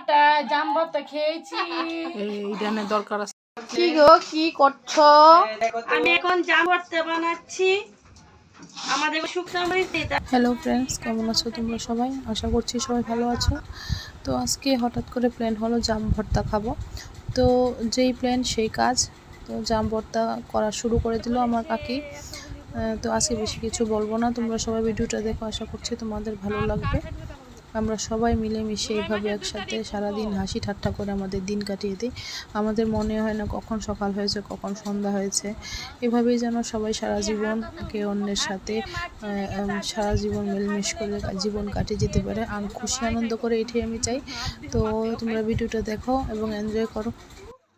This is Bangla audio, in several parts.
কাটা জাম ভর্তা খেয়েছি। এই ডানের দরকার আছে। কি গো কি করছ? আমি এখন জাম ভর্তা বানাচ্ছি। আমাদের। হ্যালো ফ্রেন্ডস কেমন আছো তোমরা সবাই? আশা করছি সবাই ভালো আছো। তো আজকে হঠাৎ করে প্ল্যান হলো জাম ভর্তা খাব। তো যেই প্ল্যান সেই কাজ। তো জাম ভর্তা করা শুরু করে দিল আমার কাকি। তো আজকে বেশি কিছু বলব না। তোমরা সবাই ভিডিওটা দেখো আশা করছি তোমাদের ভালো লাগবে। আমরা সবাই মিলেমিশে এইভাবে একসাথে সারাদিন হাসি ঠাট্টা করে আমাদের দিন কাটিয়ে দিই। আমাদের মনে হয় না কখন সকাল হয়েছে কখন সন্ধ্যা হয়েছে। এভাবেই যেন সবাই সারা জীবন একে অন্যের সাথে সারা জীবন মিলমিশ করে জীবন কাটিয়ে যেতে পারে। আর খুশি আনন্দ করে এটাই আমি চাই। তো তোমরা ভিডিওটা দেখো এবং এনজয় করো।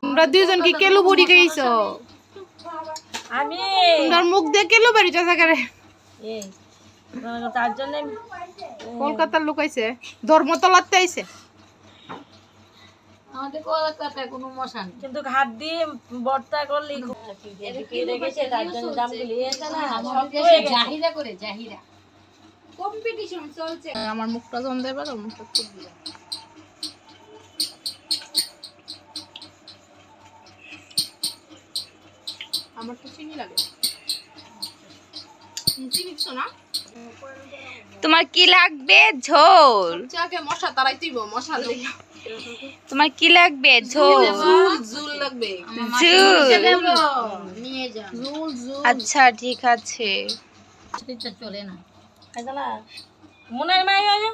তোমরা দুজন কি কেলু বুড়ি খাইছো? আমি তোমার মুখ দিয়ে কেলু বেরিয়েছে সেখানে এই। তার জন্য কলকাতার লোক আইছে। ধর্মতলাতে আইছে। কিন্তু হাত দিয়ে ভর্তা করলে খুব পেরে তার জন্য দামগুলি এসে না শক্ত হয়ে। আমার মুখটা জন দেবে আর মুখটা খুব আমার তো চিনি লাগে। তোমার কি লাগবে? ঝোল। মশা তারাই তুইব মশা তোমার কি লাগবে? ঝোল। লাগবে ঝুল নিয়ে যা জুল জুল আচ্ছা ঠিক আছে। খাইছো না? মনের মাই হয়ে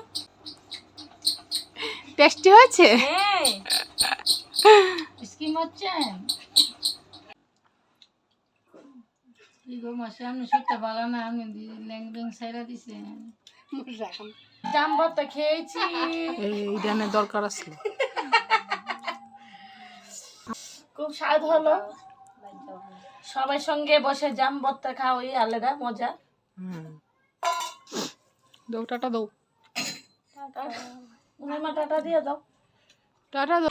টেস্টি হয়েছে? হ্যাঁ। স্কিম হচ্ছে? কি গো মাসে আপনি সত্যি ভালো না আপনি ল্যাং ব্যাং সাইরা দিছেন জাম ভর্তা খেয়েছি এই দরকার আছে খুব স্বাদ হলো। সবাই সঙ্গে বসে জাম ভর্তা খাওয়াই আলাদা মজা। হুম। দৌ টাটা দৌ মা টাটা দিয়ে দাও। টাটা দৌ